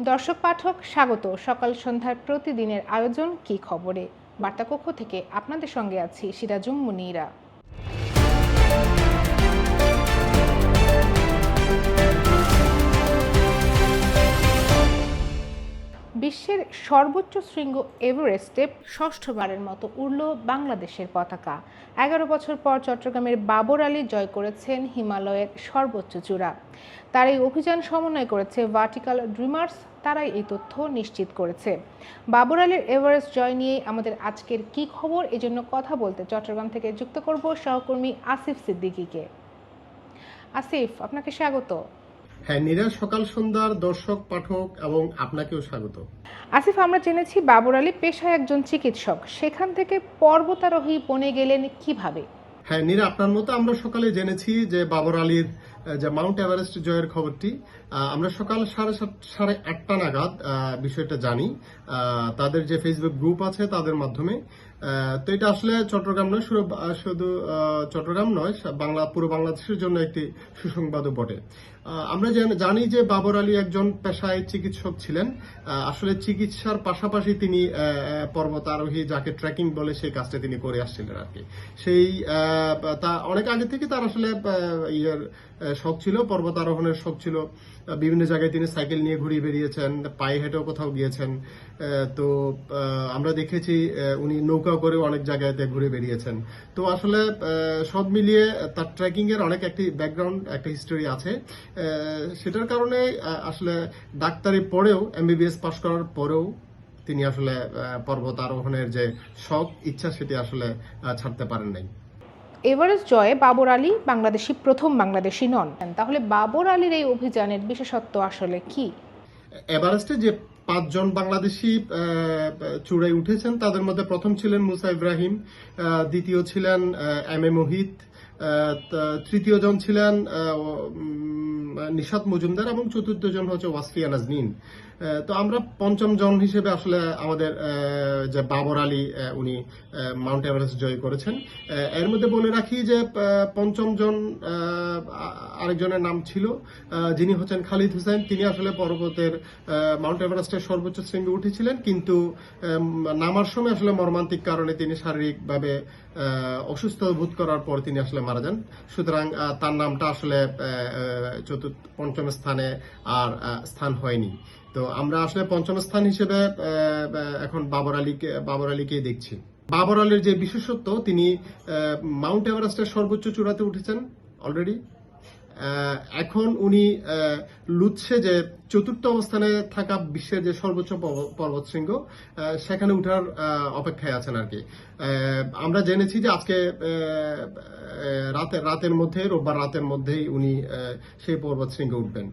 দর্শক পাঠক স্বাগত। সকাল সন্ধ্যার প্রতিদিনের আয়োজন, কি খবরে? বার্তাকক্ষ থেকে আপনাদের সঙ্গে আছি সিরাজুম মুনিরা। বিশ্বের সর্বোচ্চ শৃঙ্গ এভারেস্টে ষষ্ঠবারের মতো উড়ল বাংলাদেশের পতাকা। এগারো বছর পর চট্টগ্রামের বাবর আলী জয় করেছেন হিমালয়ের সর্বোচ্চ চূড়া। তার এই অভিযান সমন্বয় করেছে ভার্টিক্যাল ড্রিমার্স, তারাই এই তথ্য নিশ্চিত করেছে। বাবর আলীর এভারেস্ট জয় নিয়ে আমাদের আজকের কি খবর এজন্য কথা বলতে চট্টগ্রাম থেকে যুক্ত করব সহকর্মী আসিফ সিদ্দিকিকে। আসিফ, আপনাকে স্বাগত। হ্যাঁ নীরা সকাল সন্ধ্যার দর্শক পাঠক এবং আপনাকেও স্বাগত। আসিফ আমরা জেনেছি বাবর আলী পেশায় একজন চিকিৎসক। সেখান থেকে পর্বতারোহী বনে গেলেন কীভাবে? হ্যাঁ নীরা আপনার মতো আমরা সকালে জেনেছি যে বাবর আলীর যে মাউন্ট এভারেস্ট জয়ের খবরটি। আমরা সকাল সাড়ে সাত সাড়ে আটটা নাগাদ বিষয়টা জানি। তাদের যে ফেসবুক গ্রুপ আছে তাদের মাধ্যমে। তো এটা আসলে চট্টগ্রাম নয় শুধু শুধু চট্টগ্রাম নয় বাংলা পুরো বাংলাদেশের জন্য একটি সুসংবাদও বটে। আমরা জান- যে বাবর আলী একজন পেশায় চিকিৎসক ছিলেন। আসলে চিকিৎসার পাশাপাশি তিনি আহ, পর্বতারোহী যাকে ট্রেকিং বলে সেই কাজটা তিনি করে আসছিলেন আর কি। সেই তা অনেক আগে থেকে তার আসলে ইয়ের শখ ছিল পর্বতারোহণের শখ ছিল। বিভিন্ন জায়গায় তিনি সাইকেল নিয়ে ঘুরিয়ে বেরিয়েছেন পায়ে হেঁটেও কোথাও গিয়েছেন। তো আমরা দেখেছি উনি নৌকা করেও অনেক জায়গাতে ঘুরে বেরিয়েছেন তো আসলে সব মিলিয়ে তার ট্রেকিং এর অনেক একটি ব্যাকগ্রাউন্ড একটা হিস্টোরি আছে। সেটার কারণে আসলে ডাক্তারি পড়েও এমবিবিএস পাশ করার পরেও তিনি আসলে পর্বত আরোহণের যে শখ ইচ্ছা সেটি আসলে ছাড়তে পারেন নাই। এভারেস্ট জয়ে বাবর আলী বাংলাদেশি প্রথম বাংলাদেশি নন। তাহলে বাবর আলীর এই অভিযানের বিশেষত্ব আসলে কি? এভারেস্টে যে পাঁচজন বাংলাদেশি চূড়ায় উঠেছেন। তাদের মধ্যে প্রথম ছিলেন মুসা ইব্রাহিম দ্বিতীয় ছিলেন এম এ মোহিত তৃতীয় জন ছিলেন নিশাদ মজুমদার এবং চতুর্থ জন হচ্ছে ওয়াসফিয়া নাজনীন। তো আমরা পঞ্চম জন হিসেবে আসলে আমাদের যে বাবর আলী উনি মাউন্ট এভারেস্ট জয় করেছেন। এর মধ্যে বলে রাখি যে পঞ্চম জন আরেকজনের নাম ছিল যিনি হচ্ছেন খালিদ হুসেন। তিনি আসলে পর্বতের মাউন্ট এভারেস্টের সর্বোচ্চ শৃঙ্গে উঠেছিলেন, কিন্তু নামার সময় আসলে মর্মান্তিক কারণে তিনি শারীরিকভাবে অসুস্থ বোধ করার পর তিনি আসলে মারা যান। সুতরাং তার নামটা আসলে চতুর্থ, পঞ্চম স্থানে আর স্থান হয়নি। তো আমরা আসলে পঞ্চম স্থান হিসেবে এখন বাবর আলীকে বাবর আলীকে দেখছি। বাবর আলীর যে বিশেষত্ব, তিনি মাউন্ট এভারেস্টের সর্বোচ্চ চূড়াতে উঠেছেন অলরেডি। এখন উনি লুচ্ছে যে চতুর্থ অবস্থানে থাকা বিশ্বের যে সর্বোচ্চ পর্ব- পর্বতশৃঙ্গ সেখানে উঠার অপেক্ষায় আছেন আর কি। আমরা জেনেছি যে আজকে আহ, রাতের রাতের মধ্যে রোববার রাতের মধ্যেই উনি সেই পর্বত শৃঙ্গে উঠবেন।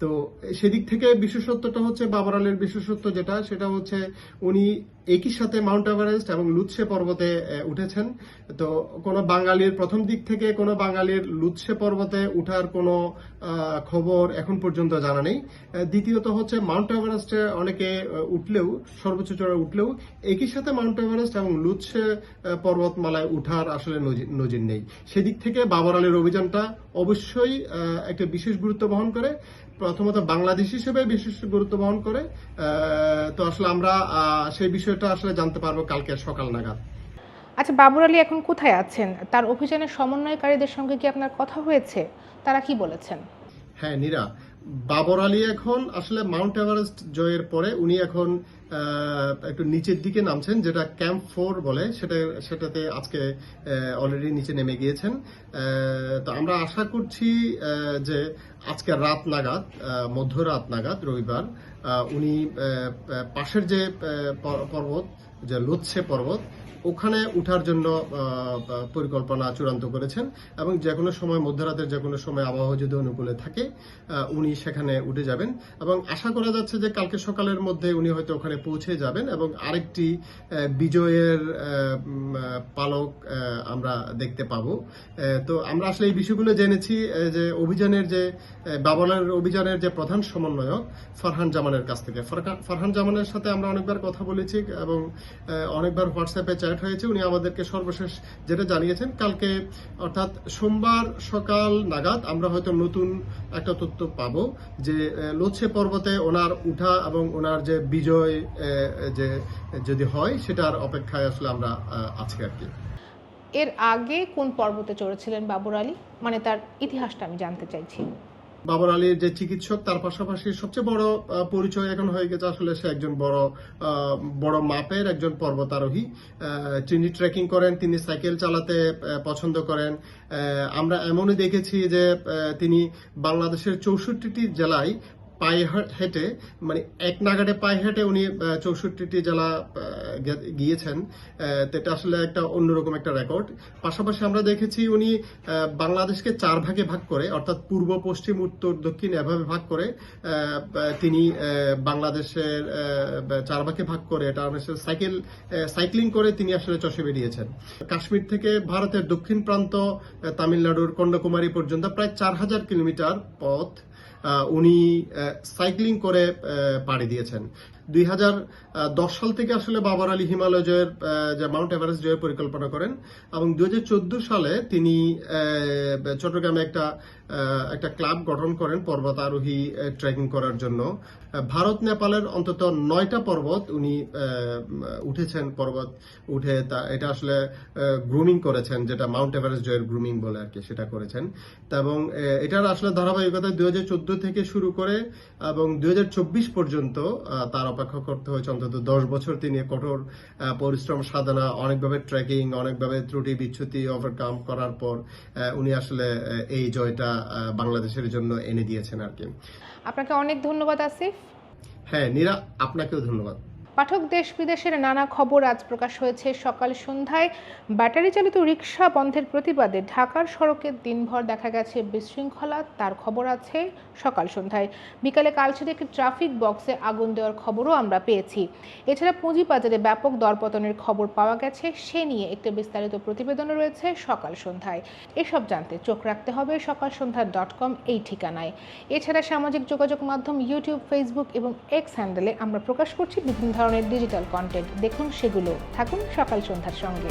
তো সেদিক থেকে বিশেষত্বটা হচ্ছে বাবর আলীর বিশেষত্ব যেটা সেটা হচ্ছে উনি একই সাথে মাউন্ট এভারেস্ট এবং লুৎসে পর্বতে উঠেছেন। তো কোনো বাঙালির প্রথম দিক থেকে কোনো বাঙালির লুৎসে পর্বতে উঠার কোনো খবর এখন পর্যন্ত জানা নেই। দ্বিতীয়ত হচ্ছে মাউন্ট এভারেস্টে অনেকে উঠলেও, সর্বোচ্চ চূড়ায় উঠলেও একই সাথে মাউন্ট এভারেস্ট এবং লুৎসে পর্বতমালায় উঠার আসলে নজি- নজির নেই। সেদিক থেকে বাবর আলীর অভিযানটা অবশ্যই একটা বিশেষ গুরুত্ব বহন করে। প্রথমত বাংলাদেশ হিসেবে বিশেষ গুরুত্ব বহন করে। তো আসলে আমরা সেই সেই বিষয়টা আসলে জানতে পারব কালকে সকাল নাগাদ। আচ্ছা বাবুর আলী এখন কোথায় আছেন? তার অভিযানের সমন্বয়কারীদের সঙ্গে কি আপনার কথা হয়েছে? তারা কি বলেছেন? হ্যাঁ নীরা বাবর আলী এখন আসলে মাউন্ট এভারেস্ট জয়ের পরে উনি এখন একটু নিচের দিকে নামছেন, যেটা ক্যাম্প ফোর বলে, সেটা, সেটাতে আজকে অলরেডি নিচে নেমে গিয়েছেন। তো আমরা আশা করছি যে আজকে রাত নাগাদ মধ্যরাত নাগাদ, রবিবার উনি পাশের যে পর্বত, যে লোৎসে পর্বত ওখানে উঠার জন্য পরিকল্পনা চূড়ান্ত করেছেন এবং যে কোনো সময় মধ্যরাতের যে কোনো সময় আবহাওয়া যদি অনুকূলে থাকে উনি সেখানে উঠে যাবেন এবং আশা করা যাচ্ছে যে কালকে সকালের মধ্যে উনি হয়তো ওখানে পৌঁছে যাবেন এবং আরেকটি বিজয়ের পালক আমরা দেখতে পাবো। তো আমরা আসলে এই বিষয়গুলো জেনেছি যে অভিযানের যে বাবলার অভিযানের যে প্রধান সমন্বয়ক ফারহান জামানের কাছ থেকে। ফারহান জামানের সাথে আমরা অনেকবার কথা বলেছি এবং অনেকবার হোয়াটসঅ্যাপে চ্যাট হয়েছে। উনি আমাদেরকে সর্বশেষ যেটা জানিয়েছেন, কালকে অর্থাৎ সোমবার সকাল নাগাদ আমরা হয়তো নতুন একটা তথ্য পাব যে লোচ্ছে পর্বতে ওনার উঠা এবং ওনার যে বিজয় যে, যদি হয়, সেটার অপেক্ষায় আসলে আমরা আছি আর কি। এর আগে কোন পর্বতে চড়েছিলেন বাবর আলী? মানে তার ইতিহাসটা আমি জানতে চাইছি। বাবর আলীর যে চিকিৎসক, তার পাশাপাশি সবচেয়ে বড় পরিচয় এখন হয়ে গেছে আসলে সে একজন বড় বড় মাপের একজন পর্বতারোহী। তিনি ট্রেকিং করেন, তিনি সাইকেল চালাতে পছন্দ করেন। আমরা এমনই দেখেছি যে তিনি বাংলাদেশের চৌষট্টিটি জেলায় পায়ে হেঁটে মানে এক নাগাড়ে পায়ে হেঁটে উনি চৌষট্টিটি জেলা গিয়েছেন। এটা আসলে একটা অন্যরকম একটা রেকর্ড পাশাপাশি আমরা দেখেছি উনি বাংলাদেশকে চার ভাগে ভাগ করে, অর্থাৎ পূর্ব, পশ্চিম, উত্তর, দক্ষিণ এভাবে ভাগ করে তিনি বাংলাদেশের চার ভাগে ভাগ করে, এটা সাইকেল সাইক্লিং করে তিনি আসলে চষে বেরিয়েছেন। কাশ্মীর থেকে ভারতের দক্ষিণ প্রান্ত তামিলনাড়ুর কন্যাকুমারী পর্যন্ত প্রায় চার হাজার কিলোমিটার পথ উনি সাইক্লিং করে পাড়ি দিয়েছেন। দুই দশ সাল থেকে আসলে বাবার আলী হিমালয় জয়ের যে মাউন্ট এভারেস্ট জয়ের পরিকল্পনা করেন এবং দুই হাজার চোদ্দ সালে তিনি চট্টগ্রামে একটা একটা ক্লাব গঠন করেন পর্বতারোহী ট্রেকিং করার জন্য। ভারত, নেপালের অন্তত নয়টা পর্বত উনি উঠেছেন, পর্বত উঠে তা, এটা আসলে গ্রুমিং করেছেন, যেটা মাউন্ট এভারেস্ট জয়ের গ্রুমিং বলে আর কি, সেটা করেছেন। এবং এটার আসলে ধারাবাহিকতা দুই হাজার চোদ্দ থেকে শুরু করে এবং দুই হাজার চব্বিশ পর্যন্ত তার অপেক্ষা করতে হয়েছে অন্তত দশ বছর তিনি কঠোর পরিশ্রম সাধনা, অনেকভাবে ট্রেকিং অনেকভাবে ত্রুটি বিচ্ছুতি ওভারকাম করার পর উনি আসলে এই জয়টা বাংলাদেশের জন্য এনে দিয়েছেন আর কি। আপনাকে অনেক ধন্যবাদ আসিফ। হ্যাঁ নীরা আপনাকেও ধন্যবাদ। পাঠক দেশ বিদেশের নানা খবর আজ প্রকাশ হয়েছে। সকাল সন্ধ্যায় ব্যাটারি চালিত রিক্সা বন্ধের প্রতিবাদে ঢাকার সড়কে দিনভর দেখা গেছে বিশৃঙ্খলা, তার খবর আছে সকাল সন্ধ্যায়। বিকালে কালচির একটি ট্রাফিক বক্সে আগুন দেওয়ার খবরও আমরা পেয়েছি। এছাড়া পুঁজিবাজারে ব্যাপক দরপতনের খবর পাওয়া গেছে, সে নিয়ে একটি বিস্তারিত প্রতিবেদন রয়েছে সকাল সন্ধ্যায়। এসব জানতে চোখ রাখতে হবে সকাল সন্ধ্যা ডট কম এই ঠিকানায়। এছাড়া সামাজিক যোগাযোগ মাধ্যম ইউটিউব, ফেসবুক এবং এক্স হ্যান্ডেলে আমরা প্রকাশ করছি বিভিন্ন ধরনের ডিজিটাল কন্টেন্ট দেখুন সেগুলো। থাকুন সকাল সন্ধ্যার সঙ্গে।